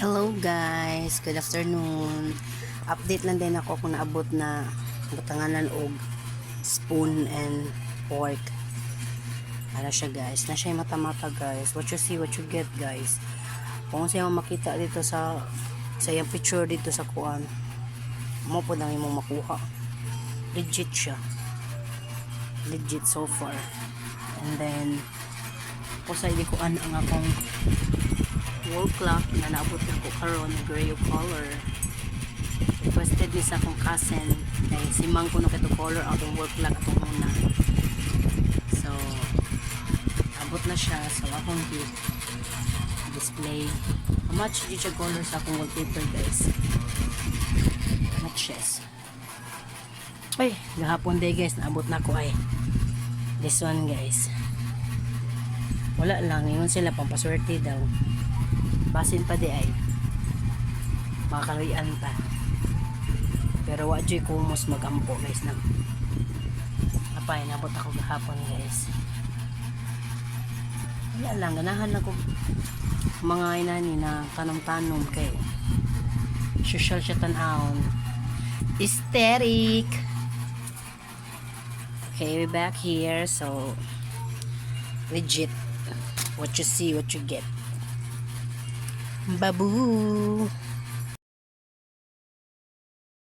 Hello guys, good afternoon. Update lang din ako kung naabot na butanganan og spoon and fork. Ano siya guys, na siya mata-mata guys. What you see, what you get guys. Kung siya makita dito sa sa yung picture dito sa kuan, mo po nang imong makuha. Legit siya. Legit so far. And then, kung sa ko ang akong wall clock na naabot na ko karon na gray color. Requested ni sa akong cousin kay simang ko na kito color akong wall clock atong muna. So abot na siya so akong di display. How much di siya color sa akong wallpaper guys? Matches ay gahapon day guys. Naabot na ko ay. This one guys. Wala lang. Yun sila pampaswerte daw basin pa di ay. Makakaluyan pa. Pero wa joy kumos magampo guys na apay nabot ako gahapon guys. Wala lang ganahan ako. Mga inani na tanom-tanom kay social siya tanawon aesthetic okay we back here so legit. What you see what you get Babu.